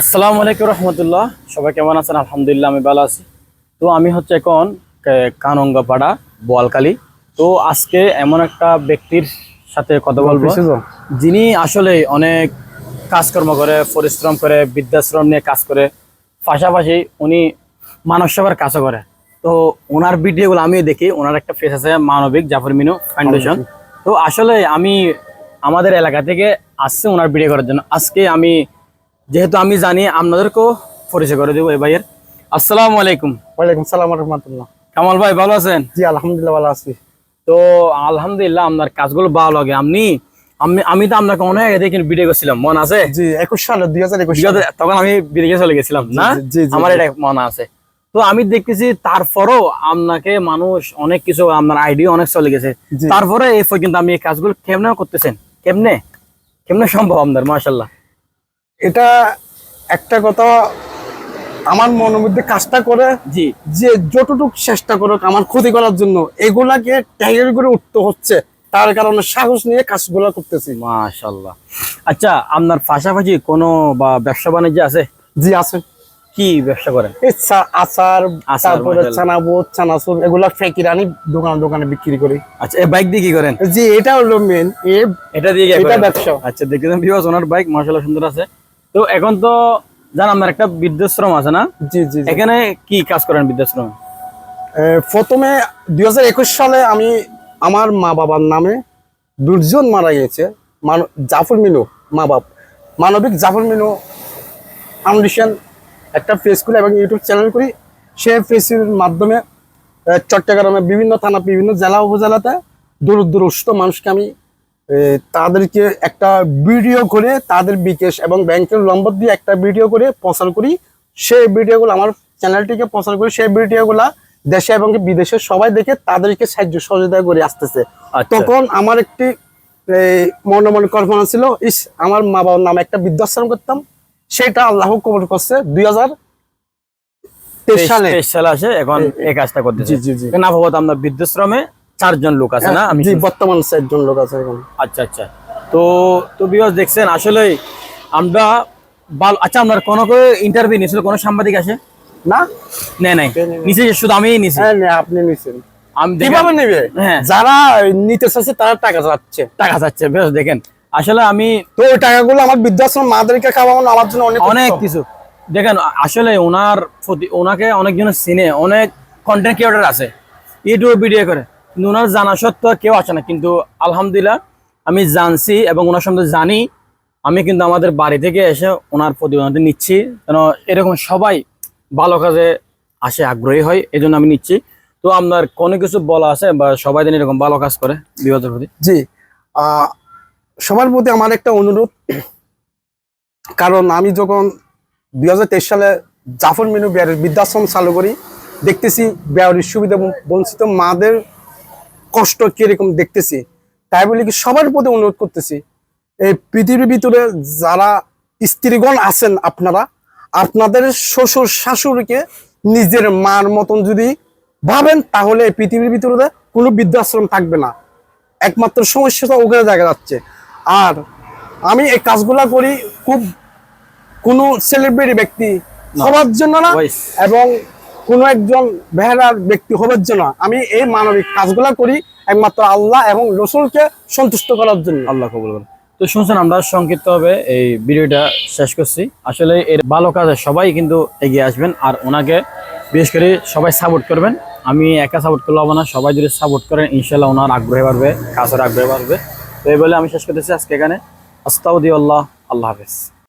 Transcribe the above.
আসসালামু আলাইকুম রহমতুল্লাহ। সবাই কেমন আছেন? আলহামদুলিল্লাহ আমি ভালো আছি। তো আমি হচ্ছে এখন কানঙ্গাপাড়া বোয়ালকালী তো আজকে এমন একটা ব্যক্তির সাথে কথা বলব যিনি আসলে অনেক কাজকর্ম করে পরিশ্রম করে বৃদ্ধাশ্রম নিয়ে কাজ করে। পাশাপাশি উনি মানব সেবার কাজও করে। তো ওনার ভিডিওগুলো আমিও দেখি ওনার একটা ফেস আছে মানবিক জাফর মিনু ফাউন্ডেশন তো আসলে আমি আমাদের এলাকা থেকে আসছে ওনার ভিডিও করার জন্য। আজকে আমি যেহেতু আমি জানি আপনাদেরকেও পরিচয় করে দেবো এই ভাইয়ের। আসসালামু আলাইকুম। ওয়ালাইকুম সালাম রহমতুল্লাহ। কামাল ভাই ভালো আছেন? জি আলহামদুলিল্লাহ ভালো আছি। তো আলহামদুলিল্লাহ আপনার কাজগুলো ভালো লাগে। আপনি আমি আমি তো আপনাকে অনেক আগে থেকে ভিডিও করছিলাম মন আছে? জি একুশ সালে দুই হাজার একুশ তখন আমি বিদেশে চলে গেছিলাম না? আমার এটা মনে আছে। তো আমি দেখতেছি তারপরও আপনাকে মানুষ অনেক কিছু আপনার আইডিয়া অনেক চলে গেছে। তারপরে এই পর্যন্ত আমি এই কাজগুলো কেমনে করতেছেন? কেমনে? কেমনে সম্ভব আপনার মাশাল্লাহ এটা একটা কথা আমার মনের মধ্যে কাজটা করে জি। যে যতটুকু চেষ্টা করুক আমার ক্ষতি করার জন্য এগুলাকে ট্যাগের করে উঠতে হচ্ছে। তার কারণে সাহস নিয়ে কাজগুলো করতেছি। মাশাল্লাহ আচ্ছা আপনার পাশাপাশি কোনো বা ব্যবসা বাণিজ্য আছে? জি আছে। কি ব্যবসা করেন? চা- আচার আচার, তারপরে। চানাবুট চানাচুর এগুলা ফেকির আনি দোকানে দোকানে বিক্রি করি। আচ্ছা এই বাইক দিয়ে কি করেন? জি এটা হলো মেন এ এটা দিয়ে এটা ব্যবসা। আচ্ছা দেখতেছেন ভিউয়ার্স ওনার বাইক মাশাআল্লাহ সুন্দর আছে। তো এখন তো জান আপনার একটা বৃদ্ধাশ্রম আছে না? জি জি। এখানে কি কাজ করেন বৃদ্ধাশ্রমে? প্রথমে দু হাজার একুশ সালে আমি আমার মা বাবার নামে দুজন মারা গিয়েছে। মান- জাফর মিনু মা বাপ। মানবিক জাফর মিনু ফাউন্ডেশন একটা ফেস করি এবং ইউটিউব চ্যানেল করি। সে ফেসের মাধ্যমে চট্টগ্রামে বিভিন্ন থানা বিভিন্ন জেলা উপজেলাতে দূর দূরস্থ মানুষকে আমি তাদেরকে একটা ভিডিও করে তাদের বিকাশ এবং ব্যাংকের নম্বর দিয়ে একটা ভিডিও করে প্রচার করি। সেই ভিডিওগুলো আমার চ্যানেলটিকে প্রচার করি। সেই ভিডিওগুলো দেশে এবং বিদেশে সবাই দেখে তাদেরকে সাহায্য সহযোগিতা করে আসতেছে। আচ্ছা। তখন আমার একটি এই, মনে মনে কল্পনা ছিল ইস আমার মা বাবার নামে একটা বৃদ্ধাশ্রম করতাম। সেটা আল্লাহ কবর করছে দুই হাজার তেইশ সালে। তেইশ সালে আসে এখন এই কাজটা করতেছে। জি, জি, জি। না ভাবত আপনার বৃদ্ধাশ্রমে চারজন লোক আছে না? আমি বর্তমান চারজন লোক আছে এখন। আচ্ছা আচ্ছা। তো তো বিকজ দেখছেন আসলে আমরা ভালো আচ্ছা আপনার কোনো ইন্টারভিউ নিয়েছিল কোনো সাংবাদিক আসে? না? নেই নাই। নিচে শুধু আমি নিছি। হ্যাঁ না, আপনি নিছেন। আমি কীভাবে নেবে? হ্যাঁ। যারা নিতে তারা টাকা টাকা চাচ্ছে বেশ দেখেন। আসলে আমি তো ওই টাকাগুলো আমার বৃদ্ধাশ্রম মাদেরকে খাওয়ানো আমার জন্য অনেক অনেক কিছু। দেখেন আসলে ওনার প্রতি ওনাকে অনেকজন চিনে অনেক কন্টেন্ট ক্রিয়েটর আছে। ইউটিউব ভিডিও করে। কিন্তু ওনার জানা সত্ত্বেও কেউ আসে না। কিন্তু আলহামদুলিল্লাহ আমি জানছি এবং ওনার সম্বন্ধে জানি। আমি কিন্তু আমাদের বাড়ি থেকে এসে ওনার প্রতিবেদনটি নিচ্ছি। কেন এরকম সবাই ভালো কাজে আসে, আগ্রহী হয় এই আমি নিচ্ছি। তো আপনার কোনো কিছু বলা আছে বা সবাই যেন এরকম ভালো কাজ করে বিপদের প্রতি? জি সবার প্রতি আমার একটা অনুরোধ। কারণ আমি যখন দুই হাজার তেইশ সালে জাফর মিনু বিহারের বৃদ্ধাশ্রম চালু করি, দেখতেছি বিহারের সুবিধা বঞ্চিত মাদের কষ্ট কীরকম দেখতেছি তাই বলে কি সবার প্রতি অনুরোধ করতেছি এই পৃথিবীর ভিতরে যারা স্ত্রীগণ আছেন আপনারা আপনাদের শ্বশুর শাশুড়িকে নিজের মার মতন যদি ভাবেন তাহলে এই পৃথিবীর ভিতরে কোনো বৃদ্ধাশ্রম থাকবে না। একমাত্র সমস্যাটা ওখানে দেখা যাচ্ছে। আর আমি এই কাজগুলা করি খুব কোনো সেলিব্রিটি ব্যক্তি হবার জন্য না এবং কোনো একজন বেহারার ব্যক্তি হবার জন্য আমি এই মানবিক কাজগুলা করি একমাত্র আল্লাহ এবং রসুলকে সন্তুষ্ট করার জন্য। আল্লাহ কবুল তো শুনছেন, আমরা সংক্ষিপ্ত হবে এই ভিডিওটা শেষ করছি। আসলে এর ভালো কাজে সবাই কিন্তু এগিয়ে আসবেন আর ওনাকে বিশেষ করে সবাই সাপোর্ট করবেন। আমি একা সাপোর্ট করলে হবে না, সবাই যদি সাপোর্ট করেন ইনশাল্লাহ ওনার আগ্রহে বাড়বে কাজের আগ্রহে বাড়বে। তো এই বলে আমি শেষ করতেছি আজকে এখানে। আস্তাউদ্দি আল্লাহ আল্লাহ হাফেজ।